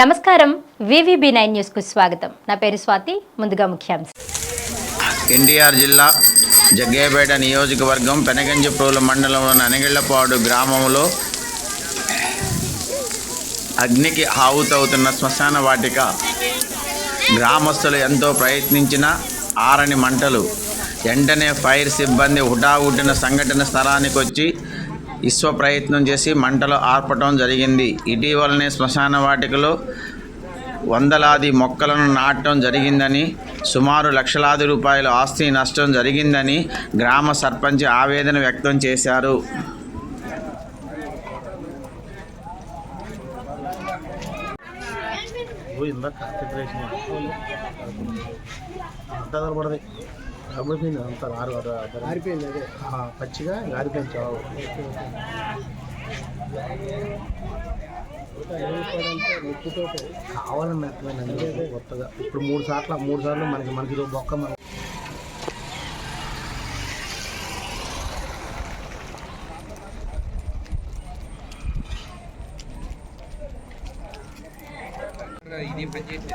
నమస్కారం. VVB nine న్యూస్కు స్వాగతం. నా పేరు స్వాతి ముందుగా ముఖ్యాంశం. ఎన్టీఆర్ జిల్లా జగ్గయ్యపేట నియోజకవర్గం పెనగంజిప్రోలు మండలంలోని అనగిళ్ళపాడు గ్రామంలో అగ్నికి ఆవుతవుతున్న శ్మశాన వాటిక గ్రామస్తులు ఎంతో ప్రయత్నించిన ఆరని మంటలు. వెంటనే ఫైర్ సిబ్బంది హుటాహుటిన సంఘటన స్థలానికి వచ్చి విశ్వ ప్రయత్నం చేసి మంటలు ఆర్పటం జరిగింది. ఇటీవలనే శ్మశాన వాటికలో వందలాది మొక్కలను నాటడం జరిగిందని సుమారు లక్షలాది రూపాయల ఆస్తి నష్టం జరిగిందని గ్రామ సర్పంచ్ ఆవేదన వ్యక్తం చేశారు. పోయిందా కాన్సన్ట్రేషన్ అంతా ఆరు ఆరిపోయింది అదే. పచ్చిగా ఆరిపోయింది చావు. కావాలని మెత్తమైన కొత్తగా. ఇప్పుడు మూడు సార్లు మూడు సార్లు మనకి మనకి ఇదో బొక్క మన మడతపడింది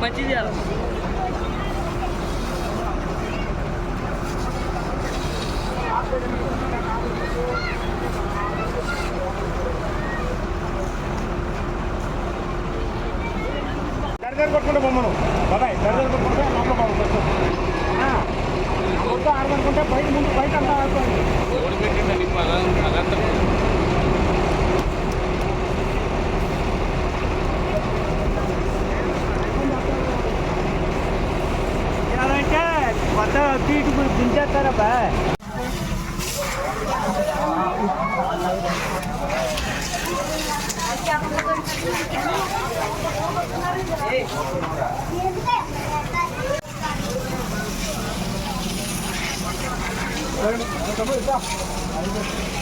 પચી જાય Thank you. దర్జర్ కొట్టుకుంటే బొమ్మను బాబాయ్ దర్జర్ కొట్టుకుంటే లోపల బాబు మొత్తం ఆడమనుకుంటే బయట ముందు బయట అంతా ఆడుకోండి కొత్త 哎，怎么回事？